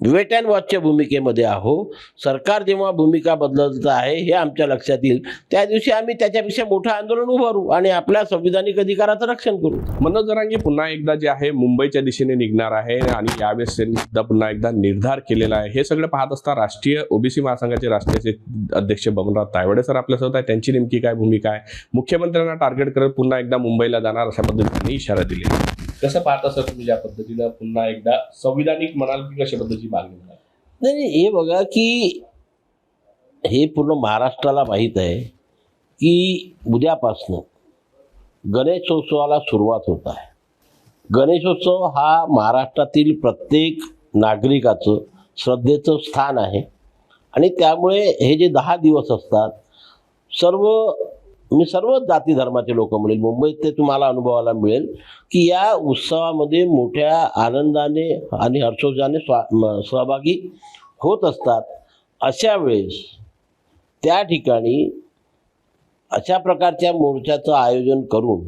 Weight and वॉचच्या भूमिकेमध्ये आहो. सरकार जेव्हा भूमिका बदलत आहे हे आमच्या लक्षात येईल. त्या दिवशी आम्ही त्याच्यापेक्षा मोठं आंदोलन उभारू आणि आपल्या संविधानिक अधिकाराचं रक्षण करू. मनोज जरांगे पुन्हा एकदा जे आहे मुंबईच्या दिशेने निघणार आहे आणि यावेळेस त्यांनी सुद्धा पुन्हा एकदा निर्धार केलेला आहे. हे सगळं पाहत असता राष्ट्रीय ओबीसी महासंघाचे राष्ट्रीय अध्यक्ष बबनराव तायवडे सर आपल्यासोबत आहे त्यांची नेमकी काय भूमिका आहे? मुख्यमंत्र्यांना टार्गेट करत पुन्हा एकदा मुंबईला जाणार अशा पद्धतीने इशारा दिले कसं पाहता सर तुम्ही ज्या पद्धतीनं पुन्हा एकदा संविधानिक म्हणाल की कशा पद्धतीची मागणी म्हणाल? नाही नाही, हे बघा की हे पूर्ण महाराष्ट्राला माहीत आहे की उद्यापासनं गणेशोत्सवाला सुरुवात होत आहे. गणेशोत्सव हा महाराष्ट्रातील प्रत्येक नागरिकाचं श्रद्धेचं स्थान आहे. आणि त्यामुळे हे जे दहा दिवस असतात सर्व मी सर्व जाती धर्माचे लोक म्हणेल. मुंबईत ते तुम्हाला अनुभवायला मिळेल की या उत्सवामध्ये मोठ्या आनंदाने आणि हर्षोजाने स्वा म- सहभागी होत असतात. अशा वेळेस त्या ठिकाणी अशा प्रकारच्या मोर्चाचं आयोजन करून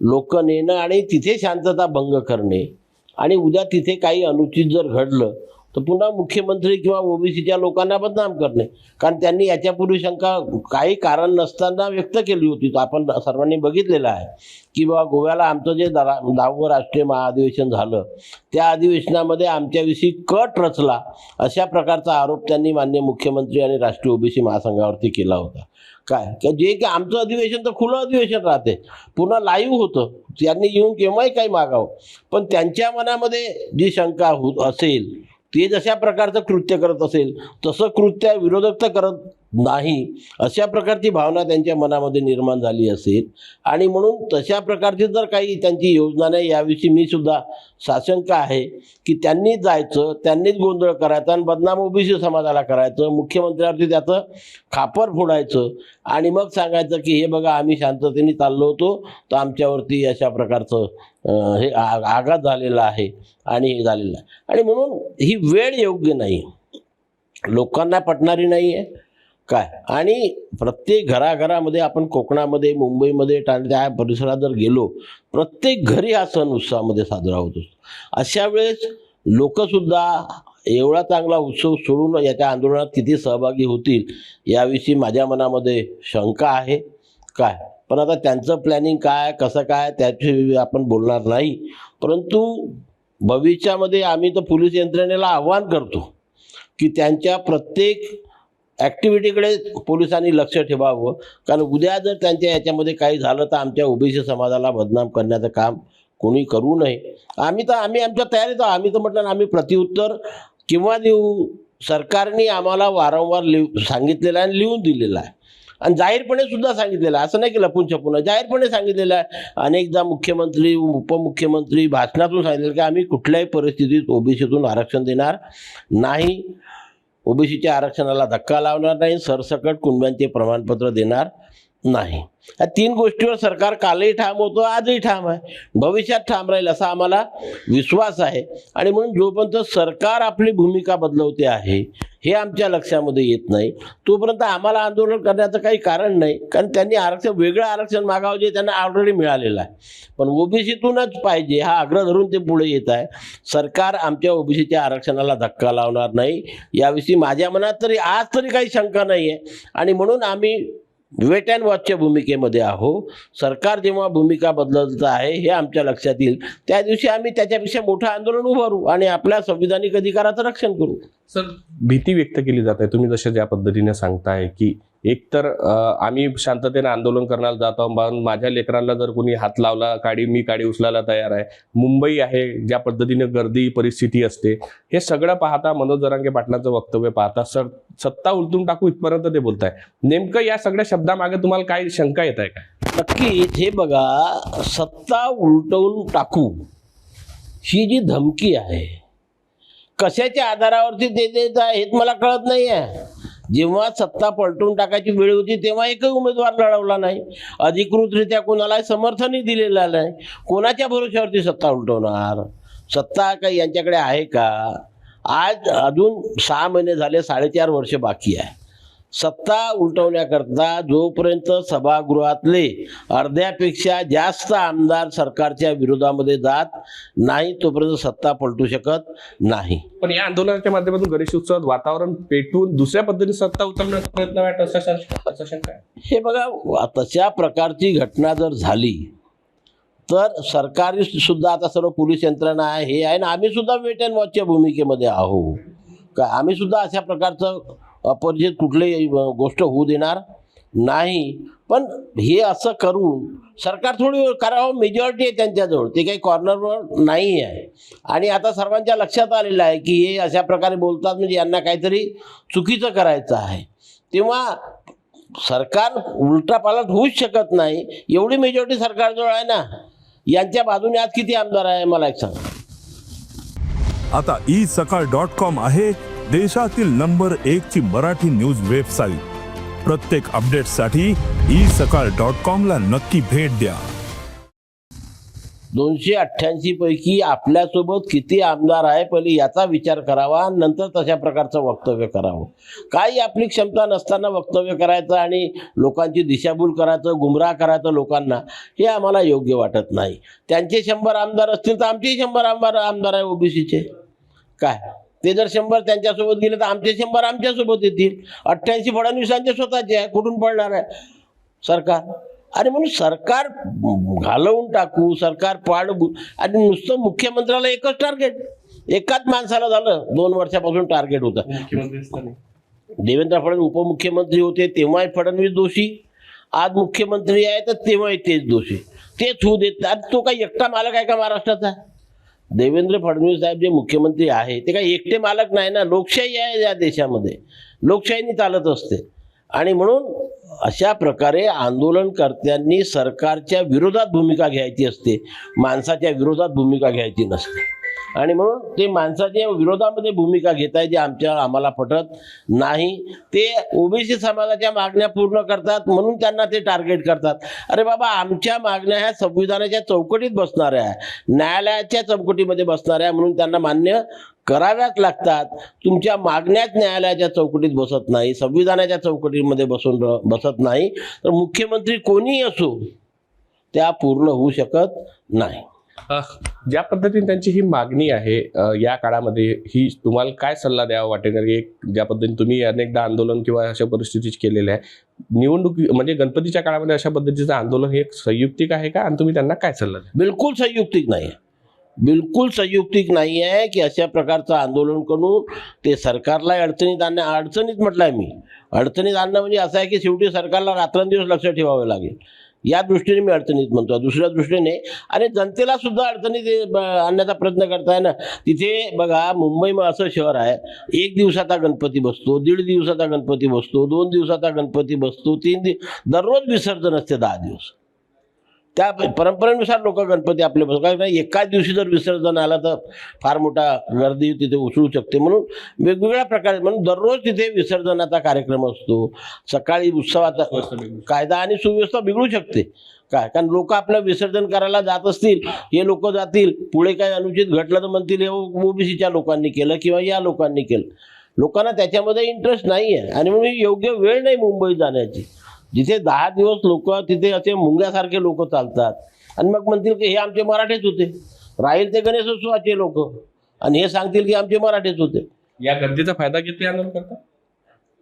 लोक नेणं आणि तिथे शांतता भंग करणे आणि उद्या तिथे काही अनुचित जर घडलं तर पुन्हा मुख्यमंत्री किंवा ओबीसीच्या लोकांना बदनाम करणे. कारण त्यांनी याच्यापूर्वी शंका काही कारण नसताना व्यक्त केली होती. तो आपण सर्वांनी बघितलेलं आहे की बाबा गोव्याला आमचं जे दरा दहावं राष्ट्रीय महाअधिवेशन झालं त्या अधिवेशनामध्ये आमच्याविषयी कट रचला अशा प्रकारचा आरोप त्यांनी मान्य मुख्यमंत्री आणि राष्ट्रीय ओबीसी महासंघावरती केला होता. काय? का जे की आमचं अधिवेशन तर खुलं अधिवेशन राहते. पुन्हा लाईव्ह होतं. त्यांनी येऊन केव्हाही काही मागावं. पण त्यांच्या मनामध्ये जी शंका होत असेल ते जशा प्रकारचं कृत्य करत असेल तसं कृत्य विरोधक तर करत नाही. अशा प्रकारची भावना त्यांच्या मनामध्ये निर्माण झाली असेल. आणि म्हणून तशा प्रकारची जर काही त्यांची योजना नाही याविषयी मी सुद्धा साशंका आहे की त्यांनीच जायचं त्यांनीच गोंधळ करायचा आणि बदनाम ओबीसी समाजाला करायचं. मुख्यमंत्र्यावरती त्याचं खापर फोडायचं आणि मग सांगायचं की हे बघा आम्ही शांततेने चाललो होतो तर आमच्यावरती अशा प्रकारचं हे आ- आघात झालेला आहे आणि हे झालेलं आहे. आणि म्हणून ही वेळ योग्य नाही. लोकांना पटणारी नाही आहे काय? आणि प्रत्येक घराघरामध्ये आपण कोकणामध्ये मुंबईमध्ये त्या परिसरात जर गेलो प्रत्येक घरी हा सण उत्सवामध्ये साजरा होत असतो. अशा वेळेस लोकसुद्धा एवढा चांगला उत्सव सोडून याच्या आंदोलनात किती सहभागी होतील याविषयी माझ्या मनामध्ये शंका आहे. काय? पण आता त्यांचं प्लॅनिंग काय कसं काय त्याविषयी आपण बोलणार नाही. परंतु भविष्यामध्ये आम्ही तर पोलीस यंत्रणेला आव्हान करतो की त्यांच्या प्रत्येक ॲक्टिव्हिटीकडे पोलिसांनी लक्ष ठेवावं. कारण उद्या जर त्यांच्या याच्यामध्ये काही झालं तर आमच्या ओबीसी समाजाला बदनाम करण्याचं काम कोणी करू नये. आम्ही तर आम्ही आमच्या तयारीत आहोत. आम्ही तर म्हटलं ना आम्ही प्रतिउत्तर किंवा देऊ. सरकारने आम्हाला वारंवार लिव सांगितलेलं आहे आणि लिहून दिलेलं आहे. आणि जाहीरपणे सुद्धा सांगितलेलं आहे. असं नाही की लपून छपून जाहीरपणे सांगितलेलं आहे. अनेकदा मुख्यमंत्री उपमुख्यमंत्री भाषणातून सांगितलेलं की आम्ही कुठल्याही परिस्थितीत ओबीसीतून आरक्षण देणार नाही. ओबीसीच्या आरक्षणाला धक्का लावणार नाही सरसकट कुणब्यांचे प्रमाणपत्र देणार. नाही. या तीन गोष्टीवर सरकार कालही ठाम होतं आजही ठाम आहे. भविष्यात ठाम राहील असा आम्हाला विश्वास आहे. आणि म्हणून जोपर्यंत सरकार आपली भूमिका बदलवते आहे हे आमच्या लक्षामध्ये येत नाही. तोपर्यंत आम्हाला आंदोलन करण्याचं काही कारण नाही. कारण त्यांनी आरक्षण वेगळं आरक्षण मागावं जे त्यांना ऑलरेडी मिळालेलं आहे. पण ओबीसीतूनच पाहिजे हा आग्रह धरून ते पुढे येत आहे. सरकार आमच्या ओबीसीच्या आरक्षणाला धक्का लावणार नाही. याविषयी माझ्या मनात तरी आज तरी काही शंका नाही आहे आणि म्हणून आम्ही वेट अँड वॉचच्या भूमिकेमध्ये आहो. सरकार जेव्हा भूमिका बदलत आहे हे आमच्या लक्षात येईल. त्या दिवशी आम्ही त्याच्यापेक्षा मोठं आंदोलन उभारू आणि आपल्या संविधानिक अधिकाराचं रक्षण करू. सर भीती व्यक्त केली जात आहे. तुम्ही जसं ज्या पद्धतीने सांगताय की एकतर आम्ही शांततेने आंदोलन करण्याला जातो आहोत माझ्या लेकरांना जर कोणी हात लावला काडी मी काडी उचलायला तयार आहे. मुंबई आहे ज्या पद्धतीने गर्दी परिस्थिती असते हे सगळं पाहता मनोज जरांगे पाटलांचं वक्तव्य पाहता सर सत्ता उलटून टाकू इथपर्यंत ते बोलताय. नेमकं या सगळ्या शब्दामागे तुम्हाला काय शंका येत आहे का? नक्कीच हे बघा सत्ता उलटवून टाकू ही जी धमकी आहे कशाच्या आधारावरती ते देत आहे हे मला कळत नाही आहे जेव्हा सत्ता पलटून टाकायची वेळ होती तेव्हा एकही उमेदवार लढवला नाही. अधिकृतरित्या कोणाला समर्थनही दिलेलं नाही. कोणाच्या भरोश्यावरती सत्ता उलटवणार? सत्ता काही यांच्याकडे आहे का? आज अजून सहा महिने झाले साडेचार वर्ष बाकी आहे. सत्ता उलटवण्याकरता जोपर्यंत सभागृहातले अर्ध्यापेक्षा जास्त आमदार सरकारच्या विरोधामध्ये जात नाही तोपर्यंत सत्ता पलटू शकत नाही. पण या आंदोलनाच्या माध्यमातून गणेश उत्सवात वातावरण पेटवून दुसऱ्या पद्धतीने सत्ता उतरण्याचा प्रयत्न वाटत आहे हे बघा तशा प्रकारची घटना जर झाली तर सरकारी सुद्धा आता सर्व पोलीस यंत्रणा आहे हे आहे ना आम्ही सुद्धा वेट अँड वॉचच्या भूमिकेमध्ये आहोत. का आम्ही सुद्धा अशा प्रकारचं अपरिचित कुठलीही गोष्ट होऊ देणार नाही. पण हे असं करून सरकार थोडी करावं. मेजॉरिटी आहे त्यांच्याजवळ. ते काही कॉर्नरवर नाही आहे. आणि आता सर्वांच्या लक्षात आलेलं आहे की हे अशा प्रकारे बोलतात म्हणजे यांना काहीतरी चुकीचं करायचं आहे. तेव्हा सरकार उलटापालट होऊच शकत नाही. एवढी मेजॉरिटी सरकारजवळ आहे ना. यांच्या बाजूने आज किती आमदार आहे मला एक सांगा. आता ई सकाळ डॉट कॉम आहे. देशातील नंबर एक ची मराठी न्यूज वेबसाईट. प्रत्येक अपडेटसाठी ई सकाळ डॉट कॉम ला नक्की भेट द्या. दोनशे अठ्ठ्याऐंशी पैकी आपल्यासोबत किती आमदार आहे पहिले याचा विचार करावा नंतर तशा प्रकारचं वक्तव्य करावं. काही आपली क्षमता नसताना वक्तव्य करायचं आणि लोकांची दिशाभूल करायचं गुमराह करायचं लोकांना हे आम्हाला योग्य वाटत नाही. त्यांचे शंभर आमदार असतील तर आमचेही शंभर आमदार आमदार आहे ओबीसीचे काय? ते जर शंभर त्यांच्यासोबत गेले तर आमचे शंभर आमच्यासोबत येतील. अठ्ठ्याऐंशी फडणवीसांचे स्वतःचे आहे कुठून पडणार आहे? सरकार. अरे म्हणून सरकार घालवून टाकू सरकार पाडू आणि नुसतं मुख्यमंत्र्याला एकच टार्गेट एकाच माणसाला झालं दोन वर्षापासून टार्गेट होतं. देवेंद्र फडणवीस उपमुख्यमंत्री होते तेव्हाही फडणवीस दोषी. आज मुख्यमंत्री आहे तर तेव्हाही तेच दोषी. तेच होऊ देत. तो काही एकटा मालक आहे का महाराष्ट्राचा? देवेंद्र फडणवीस साहेब जे मुख्यमंत्री आहे ते काही एकटे मालक नाही ना लोकशाही आहे या देशामध्ये. लोकशाहीने चालत असते. आणि म्हणून अशा प्रकारे आंदोलनकर्त्यांनी सरकारच्या विरोधात भूमिका घ्यायची असते माणसाच्या विरोधात भूमिका घ्यायची नसते. आणि म्हणून ते माणसाच्या विरोधामध्ये भूमिका घेत आहे जे आमच्या आम्हाला पटत नाही. ते ओबीसी समाजाच्या मागण्या पूर्ण करतात म्हणून त्यांना ते टार्गेट करतात. अरे बाबा आमच्या मागण्या ह्या संविधानाच्या चौकटीत बसणाऱ्या न्यायालयाच्या चौकटीमध्ये बसणाऱ्या म्हणून त्यांना मान्य कराव्याच लागतात. तुमच्या मागण्याच न्यायालयाच्या चौकटीत बसत नाही संविधानाच्या चौकटीमध्ये बसून बसत नाही. तर मुख्यमंत्री कोणीही असो त्या पूर्ण होऊ शकत नाही. ज्या पद्धतीने त्यांची ही मागणी आहे या काळामध्ये ही तुम्हाला काय सल्ला द्यावा वाटेल? की एक ज्या पद्धतीने तुम्ही अनेकदा आंदोलन किंवा अशा परिस्थितीच केलेलं आहे निवडणूक म्हणजे गणपतीच्या काळामध्ये अशा पद्धतीचं आंदोलन हे एक संयुक्तिक आहे का? आणि तुम्ही त्यांना काय सल्ला द्या बिलकुल संयुक्तिक नाही आहे. बिलकुल संयुक्तिक नाही आहे की अशा प्रकारचं आंदोलन करून ते सरकारला अडचणीत आणण्या अडचणीत म्हटलं आहे मी. अडचणीत आणणं म्हणजे असं आहे की शेवटी सरकारला रात्रंदिवस लक्ष ठेवावं लागेल. या दृष्टीने मी अडचणीत म्हणतो. दुसऱ्या दृष्टीने आणि जनतेला सुद्धा अडचणीत आणण्याचा प्रयत्न करताय ना. तिथे बघा मुंबई असं शहर आहे एक दिवसाचा गणपती बसतो दीड दिवसाचा गणपती बसतो दोन दिवसाचा गणपती बसतो तीन दिवस दररोज विसर्जन असते दहा दिवस. त्या परंपरेनुसार लोक गणपती आपले का एकाच दिवशी जर विसर्जन आलं तर फार मोठा गर्दी तिथे उसळू शकते. म्हणून वेगवेगळ्या प्रकारे म्हणून दररोज तिथे विसर्जनाचा कार्यक्रम असतो. सकाळी उत्सवाचा कायदा आणि सुव्यवस्था बिघडू शकते. काय? कारण लोक आपलं विसर्जन करायला जात असतील हे लोक जातील. पुढे काही अनुचित घडलं तर म्हणतील हे ओबीसीच्या लोकांनी केलं किंवा या लोकांनी केलं. लोकांना त्याच्यामध्ये इंटरेस्ट नाही आहे आणि म्हणून योग्य वेळ नाही मुंबईत जाण्याची. जिथे दहा दिवस लोक तिथे असे मुंग्यासारखे लोक चालतात. आणि मग म्हणतील की हे आमचे मराठेच होते. राहील ते गणेशोत्सवाचे लोक. आणि हे सांगतील की आमचे मराठेच होते. या गर्दीचा फायदा घेत ते आंदोलन करतात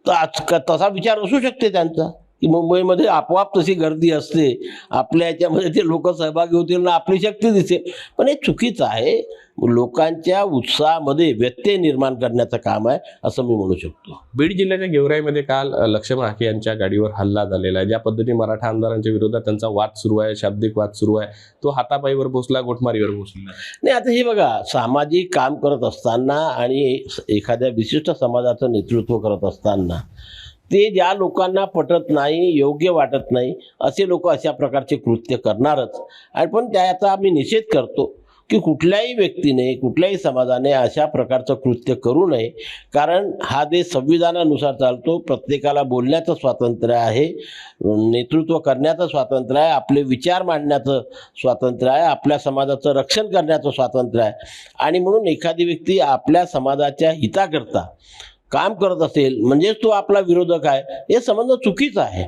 तर आज क- तसा विचार असू शकते त्यांचा. की मुंबईमध्ये आपोआप तशी गर्दी असते. आपल्या याच्यामध्ये ते लोक सहभागी होतील ना आपली शक्ती दिसेल. पण हे चुकीचं आहे. लोकांच्या उत्साहामध्ये व्यत्यय निर्माण करण्याचं काम आहे असं मी म्हणू शकतो. बीड जिल्ह्याच्या गेवराईमध्ये काल लक्ष्मण हाके यांच्या गाडीवर हल्ला झालेला आहे. ज्या पद्धतीने मराठा आमदारांच्या विरोधात त्यांचा वाद सुरू आहे शाब्दिक वाद सुरू आहे तो हातापाईवर पोहोचला गोठमारीवर पोहोचला नाही आता हे बघा सामाजिक काम करत असताना आणि एखाद्या विशिष्ट समाजाचं नेतृत्व करत असताना ते ज्या लोकांना पटत नाही योग्य वाटत नाही असे लोक अशा प्रकारचे कृत्य करणारच. आणि पण त्याचा आम्ही निषेध करतो की कुठल्याही व्यक्तीने कुठल्याही समाजाने अशा प्रकारचं कृत्य करू नये. कारण हा देश संविधानानुसार चालतो प्रत्येकाला बोलण्याचं स्वातंत्र्य आहे नेतृत्व करण्याचं स्वातंत्र्य आहे आपले विचार मांडण्याचं स्वातंत्र्य आहे आपल्या समाजाचं रक्षण करण्याचं स्वातंत्र्य आहे. आणि म्हणून एखादी व्यक्ती आपल्या समाजाच्या हिताकरता काम करत असेल म्हणजेच तो आपला विरोधक आहे हे समजणं चुकीचं आहे.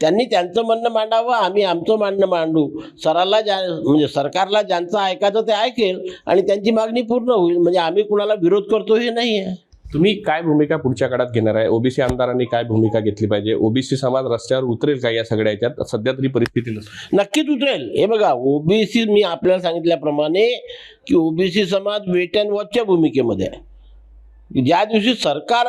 त्यांनी त्यांचं म्हणणं मांडावं आम्ही आमचं म्हणणं मांडू. सराला ज्या म्हणजे सरकारला ज्यांचं ऐकायचं ते ऐकेल आणि त्यांची मागणी पूर्ण होईल. म्हणजे आम्ही कुणाला विरोध करतो हे नाही आहे. तुम्ही काय भूमिका पुढच्या काळात घेणार आहे? ओबीसी आमदारांनी काय भूमिका घेतली पाहिजे? ओबीसी समाज रस्त्यावर उतरेल का या सगळ्या याच्यात? सध्या तरी परिस्थिती नसते. नक्कीच उतरेल. हे बघा ओबीसी मी आपल्याला सांगितल्याप्रमाणे की ओबीसी समाज वेट अँड वॉचच्या भूमिकेमध्ये आहे. ज्या दिवशी सरकार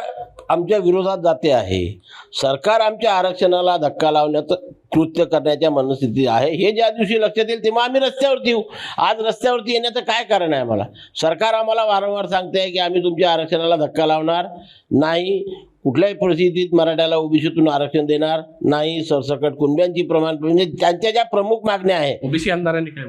आमच्या विरोधात जाते आहे. सरकार आमच्या आरक्षणाला धक्का लावण्याचं कृत्य करण्याच्या मनस्थिती आहे. हे ज्या दिवशी लक्षात येईल तेव्हा आम्ही रस्त्यावरती येऊ. आज रस्त्यावरती येण्याचं काय कारण आहे आम्हाला? सरकार आम्हाला वारंवार सांगते की आम्ही तुमच्या आरक्षणाला धक्का लावणार नाही. कुठल्याही परिस्थितीत मराठ्याला ओबीसीतून आरक्षण देणार नाही सरसकट कुणब्यांची प्रमाण म्हणजे त्यांच्या ज्या प्रमुख मागण्या आहेत. ओबीसी आमदारांनी काय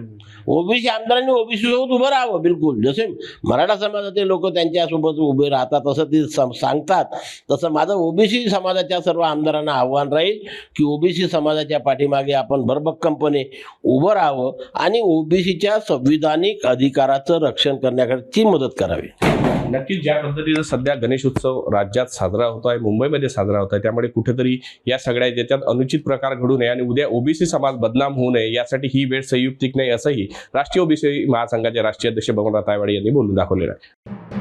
ओबीसी आमदारांनी ओबीसी सोबत उभं राहावं बिलकुल. जसे मराठा समाजाचे लोक त्यांच्यासोबत उभे राहतात तसं ते सांगतात. तसं माझं ओबीसी समाजाच्या सर्व आमदारांना आव्हान राहील की ओबीसी समाजाच्या पाठीमागे आपण भरभक्कमपणे उभं राहावं आणि ओबीसीच्या संविधानिक अधिकाराचं रक्षण करण्याकडची मदत करावी. नक्कीच ज्या पद्धतीनं सध्या गणेश उत्सव राज्यात साजरा होतो आहे मुंबईमध्ये साजरा होत आहे त्यामुळे कुठेतरी या सगळ्या ज्याच्यात अनुचित प्रकार घडू नये आणि उद्या ओबीसी समाज बदनाम होऊ नये यासाठी ही वेळ संयुक्तिक नाही असंही राष्ट्रीय ओबीसी महासंघाचे राष्ट्रीय अध्यक्ष भगवंत तायवाडे यांनी बोलून दाखवलेलं आहे.